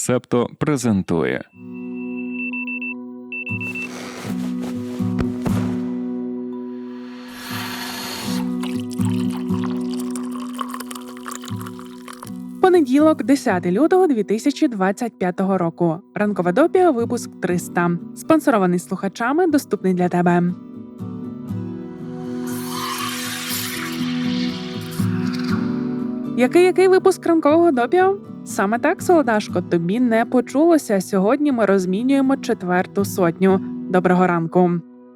Септо презентує. Понеділок, 10 лютого 2025 року. Ранкова допія, випуск 300. Спонсорований слухачами, доступний для тебе. Який який випуск ранкового допіо? Саме так, солодашко, тобі не почулося. Сьогодні ми розмінюємо четверту сотню. Доброго ранку.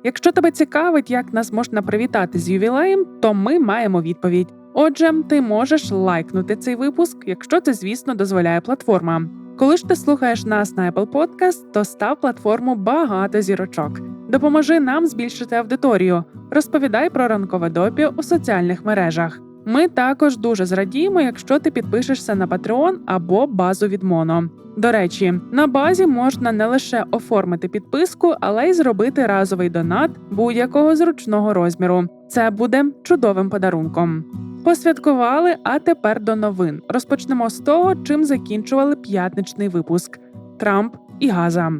Якщо тебе цікавить, як нас можна привітати з ювілеєм, то ми маємо відповідь. Отже, ти можеш лайкнути цей випуск, якщо це, звісно, дозволяє платформа. Коли ж ти слухаєш нас на Apple Podcast, то став платформу багато зірочок. Допоможи нам збільшити аудиторію. Розповідай про ранкове допі у соціальних мережах. Ми також дуже зрадіємо, якщо ти підпишешся на Patreon або базу від Моно. До речі, на базі можна не лише оформити підписку, але й зробити разовий донат будь-якого зручного розміру. Це буде чудовим подарунком. Посвяткували, а тепер до новин. Розпочнемо з того, чим закінчували п'ятничний випуск Трамп і Газа.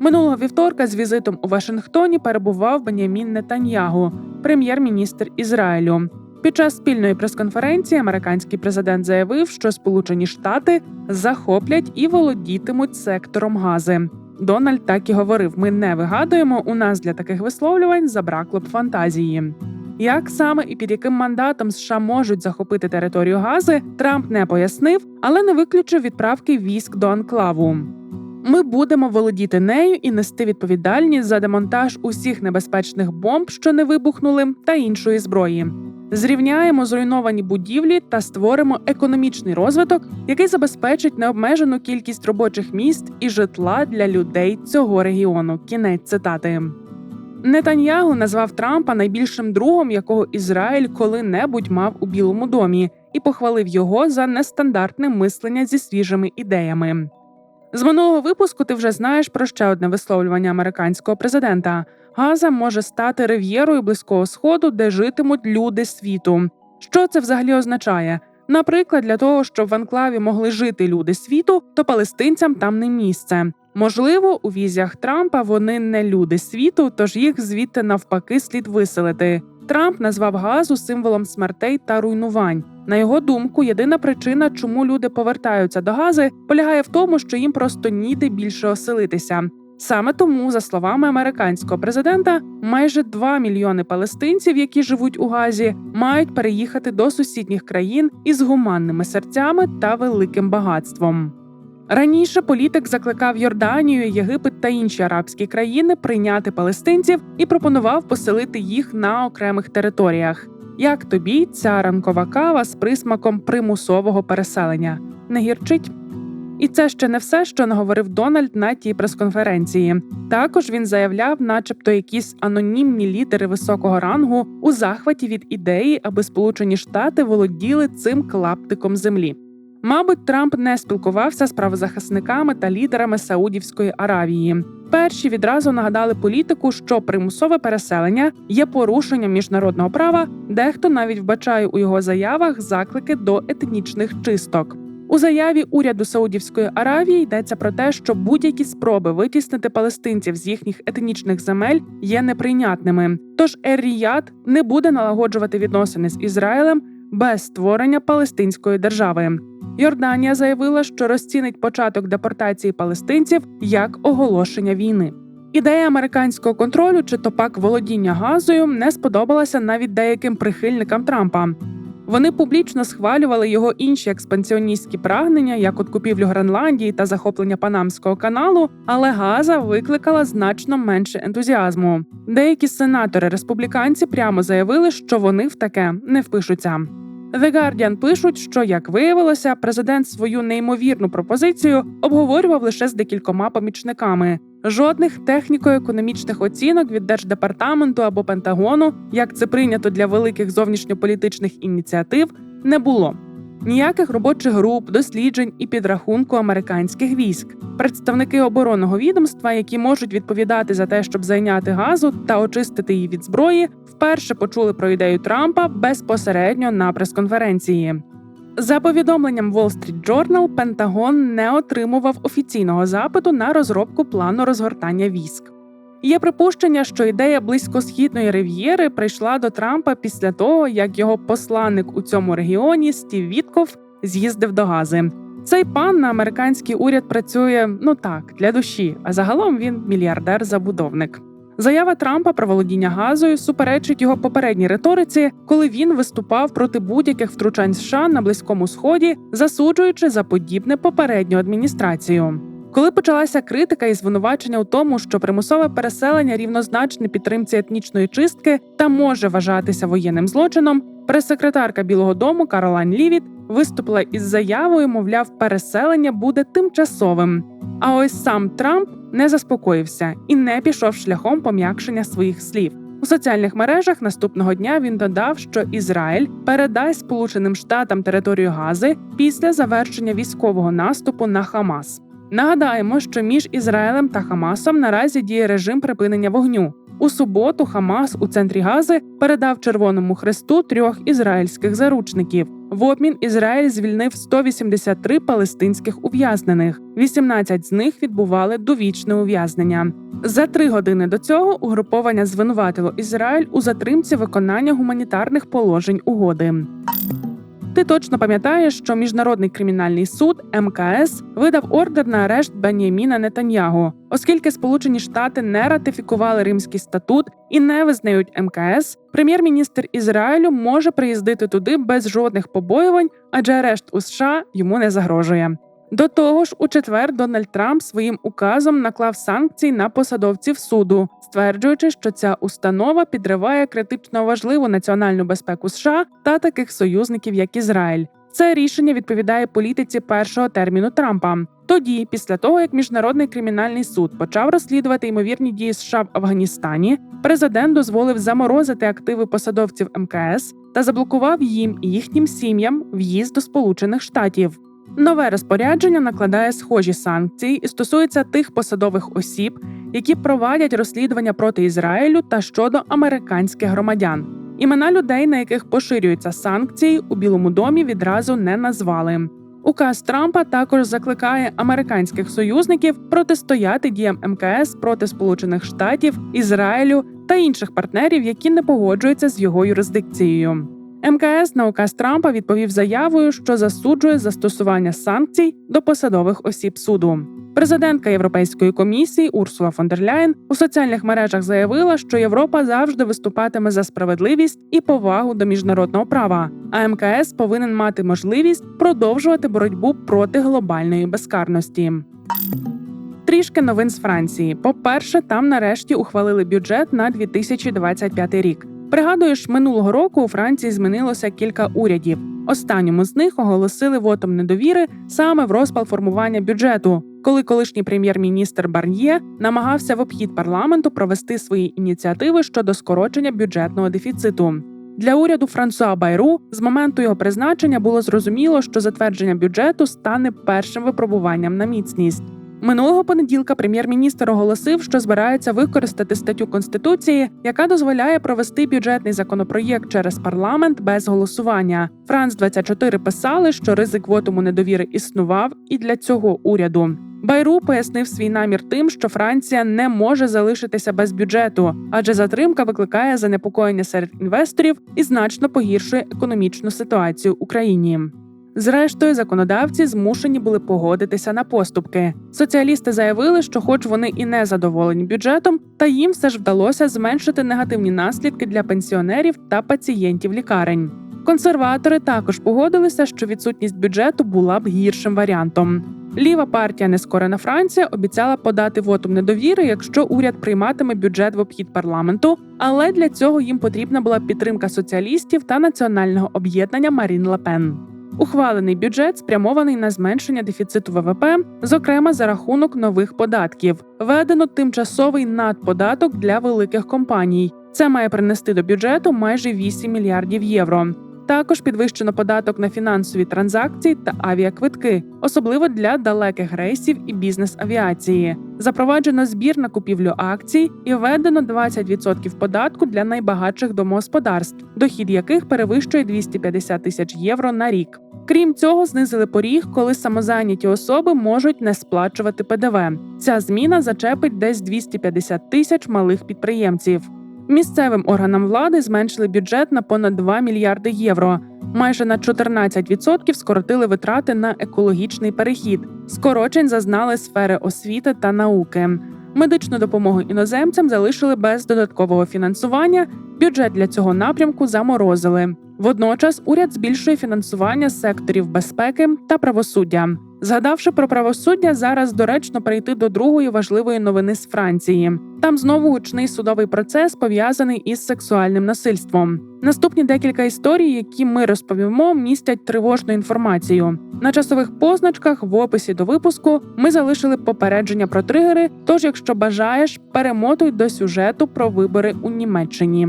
Минулого вівторка з візитом у Вашингтоні перебував Бенямін Нетаньягу, прем'єр-міністр Ізраїлю. Під час спільної прес-конференції американський президент заявив, що Сполучені Штати захоплять і володітимуть сектором гази. Дональд так і говорив: ми не вигадуємо. У нас для таких висловлювань забракло б фантазії. Як саме і під яким мандатом США можуть захопити територію Гази, Трамп не пояснив, але не виключив відправки військ до анклаву. Ми будемо володіти нею і нести відповідальність за демонтаж усіх небезпечних бомб, що не вибухнули, та іншої зброї. Зрівняємо зруйновані будівлі та створимо економічний розвиток, який забезпечить необмежену кількість робочих місць і житла для людей цього регіону. Кінець цитати. Нетаньягу назвав Трампа найбільшим другом, якого Ізраїль коли-небудь мав у Білому домі, і похвалив його за нестандартне мислення зі свіжими ідеями. З минулого випуску ти вже знаєш про ще одне висловлювання американського президента. Газа може стати рив'єрою близького сходу, де житимуть люди світу. Що це взагалі означає? Наприклад, для того, щоб в анклаві могли жити люди світу, то палестинцям там не місце. Можливо, у візіях Трампа вони не люди світу, тож їх звідти навпаки слід виселити. Трамп назвав газу символом смертей та руйнувань. На його думку, єдина причина, чому люди повертаються до гази, полягає в тому, що їм просто ніде більше оселитися. Саме тому, за словами американського президента, майже 2 мільйони палестинців, які живуть у Газі, мають переїхати до сусідніх країн із гуманними серцями та великим багатством. Раніше політик закликав Йорданію, Єгипет та інші арабські країни прийняти палестинців і пропонував поселити їх на окремих територіях. Як тобі ця ранкова кава з присмаком примусового переселення не гірчить? І це ще не все, що наговорив Дональд на тій прес-конференції. Також він заявляв, начебто, якісь анонімні лідери високого рангу у захваті від ідеї, аби Сполучені Штати володіли цим клаптиком землі. Мабуть, Трамп не спілкувався з правозахисниками та лідерами Саудівської Аравії. Перші відразу нагадали політику, що примусове переселення є порушенням міжнародного права, дехто навіть вбачає у його заявах заклики до етнічних чисток. У заяві уряду Саудівської Аравії йдеться про те, що будь-які спроби витіснити палестинців з їхніх етнічних земель є неприйнятними. Тож Ер-Ріяд не буде налагоджувати відносини з Ізраїлем без створення палестинської держави. Йорданія заявила, що розцінить початок депортації палестинців як оголошення війни. Ідея американського контролю чи то пак володіння газою не сподобалася навіть деяким прихильникам Трампа. Вони публічно схвалювали його інші експансіоністські прагнення, як от купівлю Гренландії та захоплення Панамського каналу, але Газа викликала значно менше ентузіазму. Деякі сенатори республіканці прямо заявили, що вони в таке не впишуться. The Guardian пишуть, що як виявилося, президент свою неймовірну пропозицію обговорював лише з декількома помічниками. Жодних техніко-економічних оцінок від держдепартаменту або Пентагону, як це прийнято для великих зовнішньополітичних ініціатив, не було. Ніяких робочих груп, досліджень і підрахунку американських військ. Представники оборонного відомства, які можуть відповідати за те, щоб зайняти газу та очистити її від зброї, вперше почули про ідею Трампа безпосередньо на прес-конференції. За повідомленням Wall Street Journal, Пентагон не отримував офіційного запиту на розробку плану розгортання військ. Є припущення, що ідея близькосхідної рив'єри прийшла до Трампа після того, як його посланник у цьому регіоні Стів Вітков з'їздив до Гази. Цей пан на американський уряд працює ну так для душі, а загалом він мільярдер-забудовник. Заява Трампа про володіння газою суперечить його попередній риториці, коли він виступав проти будь-яких втручань США на близькому сході, засуджуючи за подібне попередню адміністрацію. Коли почалася критика і звинувачення у тому, що примусове переселення рівнозначне підтримці етнічної чистки та може вважатися воєнним злочином, прес-секретарка Білого Дому Каролайн Лівіт виступила із заявою, мовляв, переселення буде тимчасовим. А ось сам Трамп не заспокоївся і не пішов шляхом пом'якшення своїх слів. У соціальних мережах наступного дня він додав, що Ізраїль передасть Сполученим Штатам територію Гази після завершення військового наступу на Хамас. Нагадаємо, що між Ізраїлем та Хамасом наразі діє режим припинення вогню. У суботу Хамас у центрі Гази передав Червоному Хресту трьох ізраїльських заручників. В обмін Ізраїль звільнив 183 палестинських ув'язнених. 18 з них відбували довічне ув'язнення. За три години до цього угруповання звинуватило Ізраїль у затримці виконання гуманітарних положень угоди. Ти точно пам'ятаєш, що міжнародний кримінальний суд МКС видав ордер на арешт Бен'яміна Нетаньягу, оскільки Сполучені Штати не ратифікували Римський статут і не визнають МКС. Прем'єр-міністр Ізраїлю може приїздити туди без жодних побоювань, адже арешт у США йому не загрожує. До того ж, у четвер Дональд Трамп своїм указом наклав санкції на посадовців суду, стверджуючи, що ця установа підриває критично важливу національну безпеку США та таких союзників, як Ізраїль. Це рішення відповідає політиці першого терміну Трампа. Тоді, після того як міжнародний кримінальний суд почав розслідувати ймовірні дії США в Афганістані, президент дозволив заморозити активи посадовців МКС та заблокував їм і їхнім сім'ям в'їзд до Сполучених Штатів. Нове розпорядження накладає схожі санкції і стосується тих посадових осіб, які провадять розслідування проти Ізраїлю та щодо американських громадян. Імена людей, на яких поширюються санкції, у Білому домі відразу не назвали. Указ Трампа також закликає американських союзників протистояти діям МКС проти Сполучених Штатів, Ізраїлю та інших партнерів, які не погоджуються з його юрисдикцією. МКС на указ Трампа відповів заявою, що засуджує застосування санкцій до посадових осіб суду. Президентка Європейської комісії Урсула фон дер Ляєн у соціальних мережах заявила, що Європа завжди виступатиме за справедливість і повагу до міжнародного права. А МКС повинен мати можливість продовжувати боротьбу проти глобальної безкарності. Трішки новин з Франції. По-перше, там нарешті ухвалили бюджет на 2025 рік. Пригадуєш, минулого року у Франції змінилося кілька урядів. Останньому з них оголосили вотом недовіри саме в розпал формування бюджету, коли колишній прем'єр-міністр Барньє намагався в обхід парламенту провести свої ініціативи щодо скорочення бюджетного дефіциту. Для уряду Франсуа Байру з моменту його призначення було зрозуміло, що затвердження бюджету стане першим випробуванням на міцність. Минулого понеділка прем'єр-міністр оголосив, що збирається використати статтю конституції, яка дозволяє провести бюджетний законопроєкт через парламент без голосування. Франц 24 писали, що ризик вотуму недовіри існував і для цього уряду. Байру пояснив свій намір тим, що Франція не може залишитися без бюджету, адже затримка викликає занепокоєння серед інвесторів і значно погіршує економічну ситуацію в Україні. Зрештою, законодавці змушені були погодитися на поступки. Соціалісти заявили, що, хоч вони і не задоволені бюджетом, та їм все ж вдалося зменшити негативні наслідки для пенсіонерів та пацієнтів лікарень. Консерватори також погодилися, що відсутність бюджету була б гіршим варіантом. Ліва партія Нескорена Франція обіцяла подати вотум недовіри, якщо уряд прийматиме бюджет в обхід парламенту, але для цього їм потрібна була підтримка соціалістів та національного об'єднання Марін Лепен. Ухвалений бюджет спрямований на зменшення дефіциту ВВП, зокрема за рахунок нових податків. Введено тимчасовий надподаток для великих компаній. Це має принести до бюджету майже 8 мільярдів євро. Також підвищено податок на фінансові транзакції та авіаквитки, особливо для далеких рейсів і бізнес-авіації. Запроваджено збір на купівлю акцій і введено 20% податку для найбагатших домогосподарств, дохід яких перевищує 250 тисяч євро на рік. Крім цього, знизили поріг, коли самозайняті особи можуть не сплачувати ПДВ. Ця зміна зачепить десь 250 тисяч малих підприємців. Місцевим органам влади зменшили бюджет на понад 2 мільярди євро. Майже на 14% скоротили витрати на екологічний перехід. Скорочень зазнали сфери освіти та науки. Медичну допомогу іноземцям залишили без додаткового фінансування. Бюджет для цього напрямку заморозили. Водночас уряд збільшує фінансування секторів безпеки та правосуддя. Згадавши про правосуддя, зараз доречно перейти до другої важливої новини з Франції. Там знову гучний судовий процес пов'язаний із сексуальним насильством. Наступні декілька історій, які ми розповімо, містять тривожну інформацію. На часових позначках в описі до випуску ми залишили попередження про тригери. Тож, якщо бажаєш, перемотуй до сюжету про вибори у Німеччині.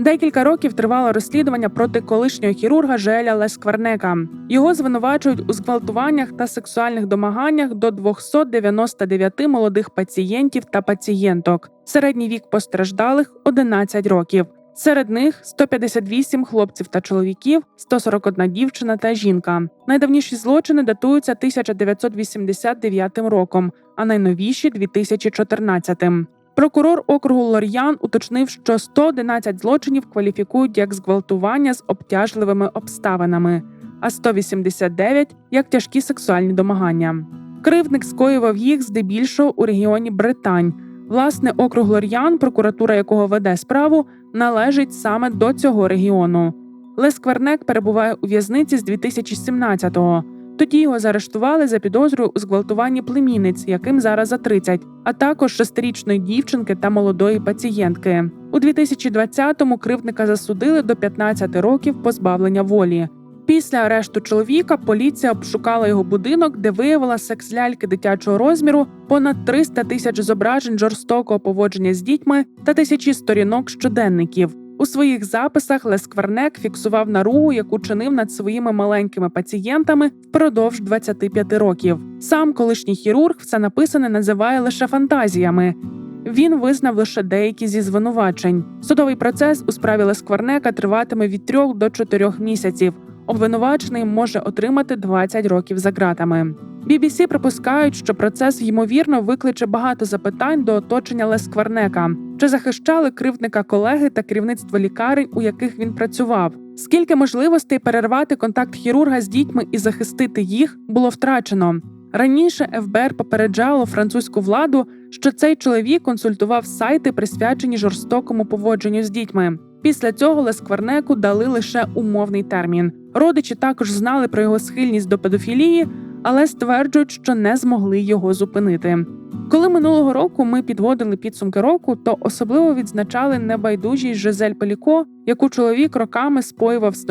Декілька років тривало розслідування проти колишнього хірурга Желя Лескварнека. Його звинувачують у зґвалтуваннях та сексуальних домаганнях до 299 молодих пацієнтів та пацієнток. Середній вік постраждалих 11 років. Серед них 158 хлопців та чоловіків, 141 дівчина та жінка. Найдавніші злочини датуються 1989 роком, а найновіші 2014. Прокурор округу Лор'ян уточнив, що 111 злочинів кваліфікують як зґвалтування з обтяжливими обставинами, а 189 – як тяжкі сексуальні домагання. Кривдник скоював їх здебільшого у регіоні Британь. Власне, округ Лор'ян, прокуратура якого веде справу, належить саме до цього регіону. Лес Кварнек перебуває у в'язниці з 2017-го. Тоді його заарештували за підозрою у зґвалтуванні племінниць, яким зараз за 30, а також шестирічної дівчинки та молодої пацієнтки. У 2020-му кривдника засудили до 15 років позбавлення волі. Після арешту чоловіка поліція обшукала його будинок, де виявила секс ляльки дитячого розміру, понад 300 тисяч зображень жорстокого поводження з дітьми та тисячі сторінок щоденників. У своїх записах Лесквернек фіксував наругу, яку чинив над своїми маленькими пацієнтами впродовж 25 років. Сам колишній хірург все написане називає лише фантазіями. Він визнав лише деякі зі звинувачень. Судовий процес у справі Лесквернека триватиме від трьох до чотирьох місяців. Обвинувачений може отримати 20 років за ґратами. BBC припускають, що процес ймовірно викличе багато запитань до оточення Лескварнека. Чи захищали кривдника колеги та керівництво лікарень, у яких він працював? Скільки можливостей перервати контакт хірурга з дітьми і захистити їх було втрачено? Раніше ФБР попереджало французьку владу, що цей чоловік консультував сайти, присвячені жорстокому поводженню з дітьми. Після цього Лескварнеку дали лише умовний термін. Родичі також знали про його схильність до педофілії, але стверджують, що не змогли його зупинити. Коли минулого року ми підводили підсумки року, то особливо відзначали небайдужість Жизель Пеліко, яку чоловік роками споював з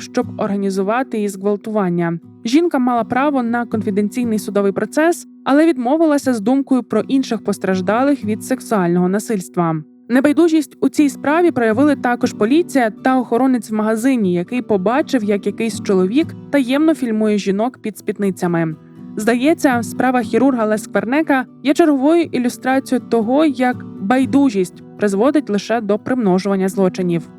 щоб організувати її зґвалтування. Жінка мала право на конфіденційний судовий процес, але відмовилася з думкою про інших постраждалих від сексуального насильства. Небайдужість у цій справі проявили також поліція та охоронець в магазині, який побачив, як якийсь чоловік таємно фільмує жінок під спідницями. Здається, справа хірурга Лесквернека є черговою ілюстрацією того, як байдужість призводить лише до примножування злочинів.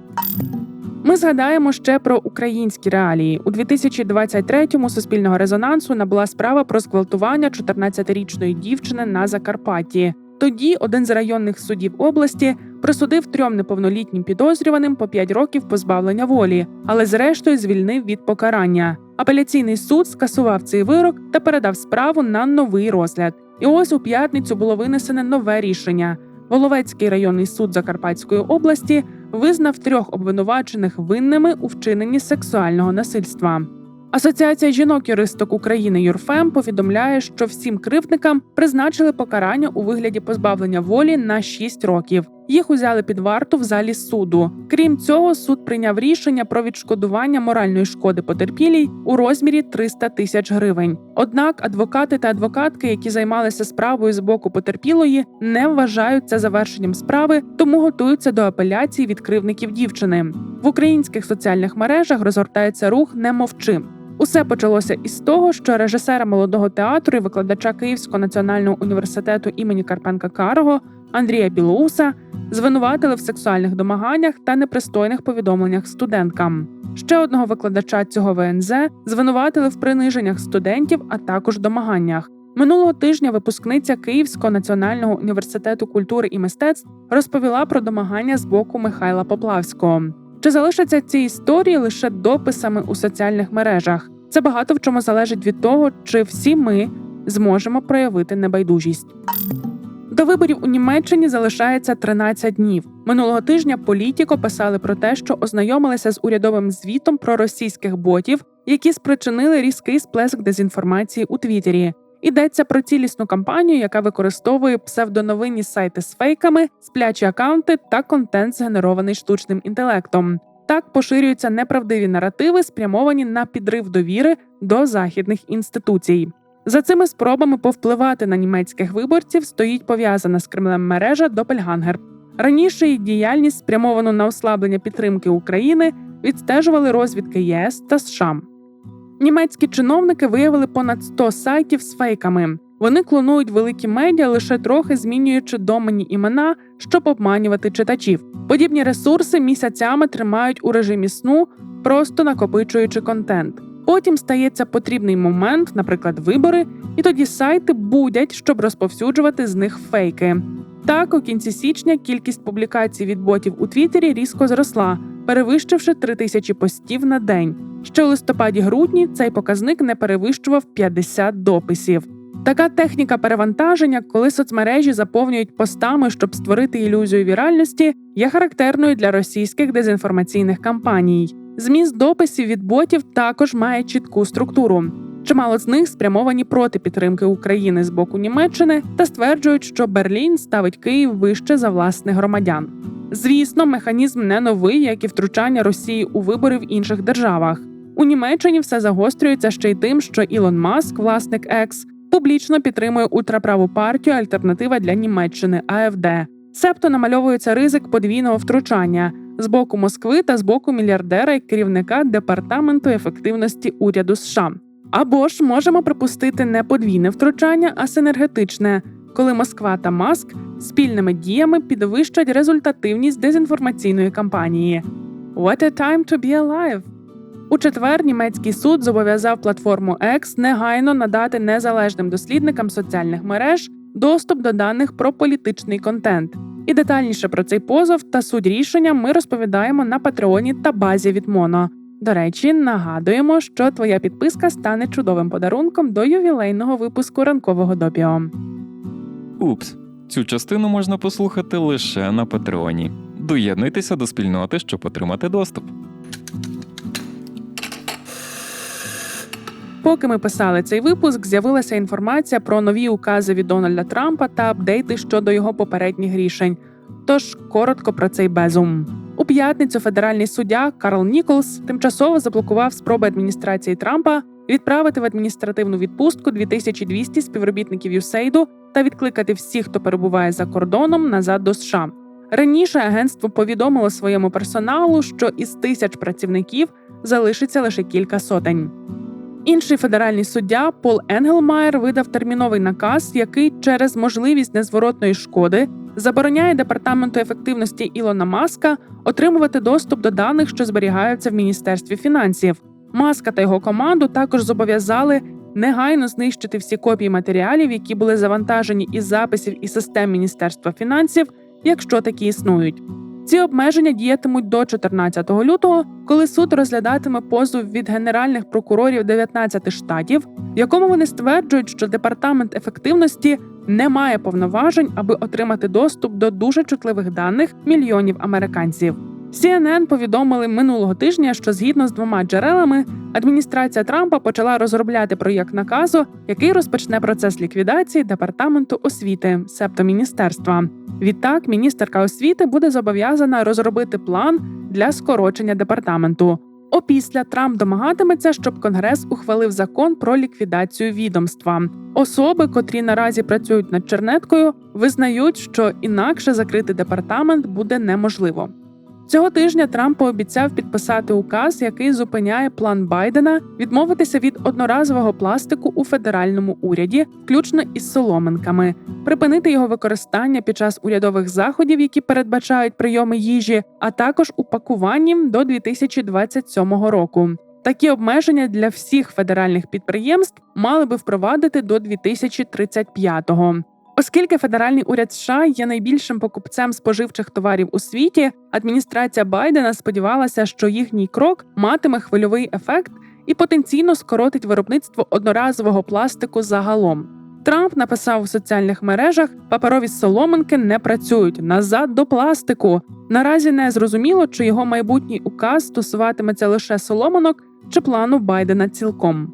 Ми згадаємо ще про українські реалії. У 2023-му суспільного резонансу набула справа про зґвалтування 14-річної дівчини на Закарпатті. Тоді один з районних судів області присудив трьом неповнолітнім підозрюваним по 5 років позбавлення волі, але зрештою звільнив від покарання. Апеляційний суд скасував цей вирок та передав справу на новий розгляд. І ось у п'ятницю було винесене нове рішення. Воловецький районний суд Закарпатської області визнав трьох обвинувачених винними у вчиненні сексуального насильства. Асоціація жінок-юристок України Юрфем повідомляє, що всім кривдникам призначили покарання у вигляді позбавлення волі на 6 років. Їх узяли під варту в залі суду. Крім цього, суд прийняв рішення про відшкодування моральної шкоди потерпілій у розмірі 300 тисяч гривень. Однак адвокати та адвокатки, які займалися справою з боку потерпілої, не вважають це завершенням справи, тому готуються до апеляції від кривдників дівчини. В українських соціальних мережах розгортається рух «Не мовчи». Усе почалося із того, що режисера молодого театру і викладача Київського національного університету імені Карпенка Карого Андрія Білоуса звинуватили в сексуальних домаганнях та непристойних повідомленнях студенткам. Ще одного викладача цього ВНЗ звинуватили в приниженнях студентів, а також домаганнях. Минулого тижня випускниця Київського національного університету культури і мистецтв розповіла про домагання з боку Михайла Поплавського. Чи залишаться ці історії лише дописами у соціальних мережах? Це багато в чому залежить від того, чи всі ми зможемо проявити небайдужість. До виборів у Німеччині залишається 13 днів. Минулого тижня політіко писали про те, що ознайомилися з урядовим звітом про російських ботів, які спричинили різкий сплеск дезінформації у Твіттері. Йдеться про цілісну кампанію, яка використовує псевдоновинні сайти з фейками, сплячі акаунти та контент, згенерований штучним інтелектом. Так поширюються неправдиві наративи, спрямовані на підрив довіри до західних інституцій. За цими спробами повпливати на німецьких виборців стоїть пов'язана з Кремлем мережа Допельгангер. Раніше її діяльність, спрямовану на ослаблення підтримки України, відстежували розвідки ЄС та США. Німецькі чиновники виявили понад 100 сайтів з фейками. Вони клонують великі медіа, лише трохи змінюючи доменні імена, щоб обманювати читачів. Подібні ресурси місяцями тримають у режимі сну, просто накопичуючи контент. Потім стається потрібний момент, наприклад, вибори, і тоді сайти будять, щоб розповсюджувати з них фейки. Так, у кінці січня кількість публікацій від ботів у Твіттері різко зросла, перевищивши 3 тисячі постів на день. Ще у листопаді-грудні цей показник не перевищував 50 дописів. Така техніка перевантаження, коли соцмережі заповнюють постами, щоб створити ілюзію віральності, є характерною для російських дезінформаційних кампаній. Зміст дописів від ботів також має чітку структуру. Чимало з них спрямовані проти підтримки України з боку Німеччини та стверджують, що Берлін ставить Київ вище за власних громадян. Звісно, механізм не новий, як і втручання Росії у вибори в інших державах. У Німеччині все загострюється ще й тим, що Ілон Маск, власник Екс, публічно підтримує ультраправу партію Альтернатива для Німеччини АФД. Себто намальовується ризик подвійного втручання з боку Москви та з боку мільярдера і керівника департаменту ефективності уряду США. Або ж можемо припустити не подвійне втручання, а синергетичне, коли Москва та Маск спільними діями підвищать результативність дезінформаційної кампанії. What a time to be alive! У четвер німецький суд зобов'язав платформу X негайно надати незалежним дослідникам соціальних мереж доступ до даних про політичний контент. І детальніше про цей позов та суть рішення ми розповідаємо на Патреоні та базі від Моно. До речі, нагадуємо, що твоя підписка стане чудовим подарунком до ювілейного випуску ранкового допіо. Упс, цю частину можна послухати лише на Патреоні. Доєднуйтеся до спільноти, щоб отримати доступ. Поки ми писали цей випуск, з'явилася інформація про нові укази від Дональда Трампа та апдейти щодо його попередніх рішень. Тож коротко про цей безум. У п'ятницю федеральний суддя Карл Ніколс тимчасово заблокував спроби адміністрації Трампа відправити в адміністративну відпустку 2200 співробітників USAID та відкликати всіх, хто перебуває за кордоном, назад до США. Раніше агентство повідомило своєму персоналу, що із тисяч працівників залишиться лише кілька сотень. Інший федеральний суддя Пол Енгелмайер видав терміновий наказ, який через можливість незворотної шкоди забороняє департаменту ефективності Ілона Маска отримувати доступ до даних, що зберігаються в міністерстві фінансів. Маска та його команду також зобов'язали негайно знищити всі копії матеріалів, які були завантажені із записів і систем Міністерства фінансів, якщо такі існують. Ці обмеження діятимуть до 14 лютого, коли суд розглядатиме позов від генеральних прокурорів 19 штатів, в якому вони стверджують, що департамент ефективності не має повноважень, аби отримати доступ до дуже чутливих даних мільйонів американців. CNN повідомили минулого тижня, що згідно з двома джерелами адміністрація Трампа почала розробляти проєкт наказу, який розпочне процес ліквідації департаменту освіти, себто міністерства. Відтак, міністерка освіти буде зобов'язана розробити план для скорочення департаменту. Опісля Трамп домагатиметься, щоб Конгрес ухвалив закон про ліквідацію відомства. Особи, котрі наразі працюють над чернеткою, визнають, що інакше закрити департамент буде неможливо. Цього тижня Трамп пообіцяв підписати указ, який зупиняє план Байдена відмовитися від одноразового пластику у федеральному уряді, включно із соломинками, припинити його використання під час урядових заходів, які передбачають прийоми їжі, а також упакуванням до 2027 року. Такі обмеження для всіх федеральних підприємств мали би впровадити до 2035-го. Оскільки федеральний уряд США є найбільшим покупцем споживчих товарів у світі, адміністрація Байдена сподівалася, що їхній крок матиме хвильовий ефект і потенційно скоротить виробництво одноразового пластику загалом. Трамп написав у соціальних мережах: паперові соломинки не працюють назад до пластику. Наразі не зрозуміло, чи його майбутній указ стосуватиметься лише соломинок чи плану Байдена цілком.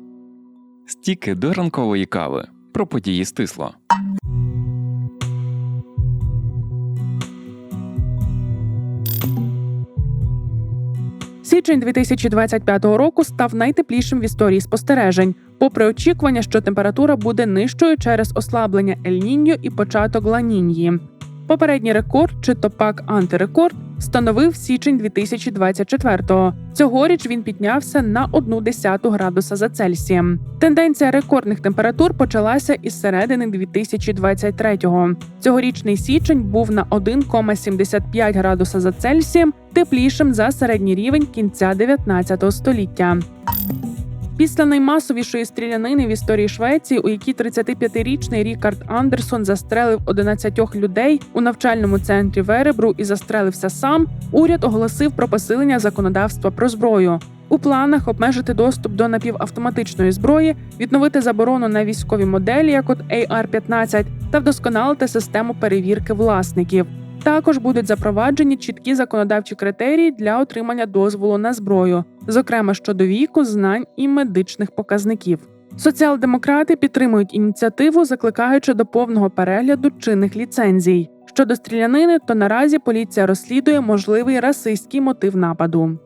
Стіки до ранкової кави. Про події стисло. Січень 2025 року став найтеплішим в історії спостережень, попри очікування, що температура буде нижчою через ослаблення Ель-Ніньо і початок Ла-Ніньї. Попередній рекорд, чи то пак антирекорд, становив січень 2024-го. Цьогоріч він піднявся на 1,1 градуса за Цельсієм. Тенденція рекордних температур почалася із середини 2023-го. Цьогорічний січень був на 1,75 градуса за Цельсієм теплішим за середній рівень кінця 19 століття. Після наймасовішої стрілянини в історії Швеції, у якій 35-річний Рікард Андерсон застрелив 11 людей у навчальному центрі Веребру і застрелився сам, уряд оголосив про посилення законодавства про зброю. У планах обмежити доступ до напівавтоматичної зброї, відновити заборону на військові моделі, як от AR-15, та вдосконалити систему перевірки власників. Також будуть запроваджені чіткі законодавчі критерії для отримання дозволу на зброю, зокрема щодо віку, знань і медичних показників. Соціал-демократи підтримують ініціативу, закликаючи до повного перегляду чинних ліцензій. Щодо стрілянини, то наразі поліція розслідує можливий расистський мотив нападу.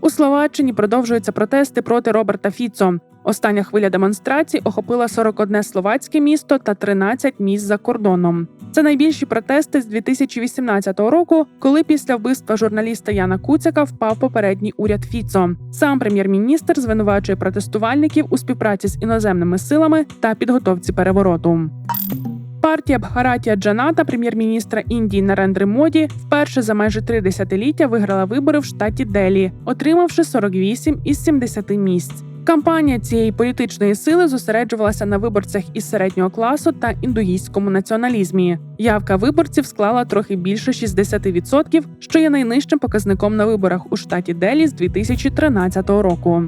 У Словаччині продовжуються протести проти Роберта Фіцо. Остання хвиля демонстрацій охопила 41 словацьке місто та 13 міст за кордоном. Це найбільші протести з 2018 року, коли після вбивства журналіста Яна Куцяка впав попередній уряд Фіцо. Сам прем'єр-міністр звинувачує протестувальників у співпраці з іноземними силами та підготовці перевороту. Партія Бхаратія Джаната, прем'єр-міністра Індії Нарендри Моді, вперше за майже три десятиліття виграла вибори в штаті Делі, отримавши 48 із 70 місць. Кампанія цієї політичної сили зосереджувалася на виборцях із середнього класу та індуїстському націоналізмі. Явка виборців склала трохи більше 60%, що є найнижчим показником на виборах у штаті Делі з 2013 року.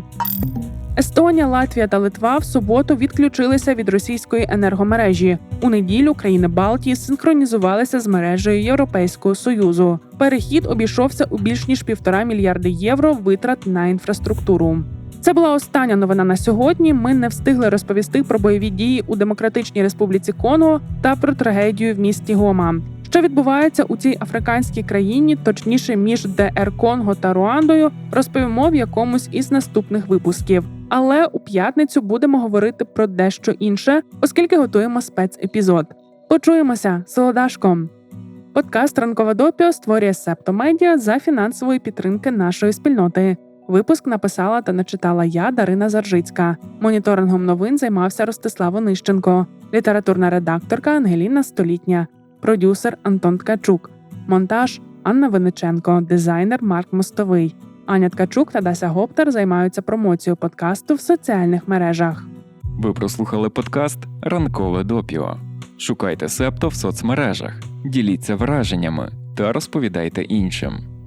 Естонія, Латвія та Литва в суботу відключилися від російської енергомережі. У неділю країни Балтії синхронізувалися з мережею Європейського союзу. Перехід обійшовся у більш ніж півтора мільярди євро витрат на інфраструктуру. Це була остання новина на сьогодні. Ми не встигли розповісти про бойові дії у Демократичній Республіці Конго та про трагедію в місті Гома. Що відбувається у цій африканській країні, точніше між ДР Конго та Руандою, розповімо в якомусь із наступних випусків. Але у п'ятницю будемо говорити про дещо інше, оскільки готуємо спецепізод. Почуємося, солодашко! Подкаст Ранкова допіо створює Септомедіа за фінансової підтримки нашої спільноти. Випуск написала та начитала я, Дарина Заржицька. Моніторингом новин займався Ростислав Онищенко, літературна редакторка Ангеліна Столітня, продюсер Антон Ткачук, монтаж Анна Виниченко, дизайнер Марк Мостовий. Аня Ткачук та Дася Гоптер займаються промоцією подкасту в соціальних мережах. Ви прослухали подкаст Ранкове допіо. Шукайте Септо в соцмережах, діліться враженнями та розповідайте іншим.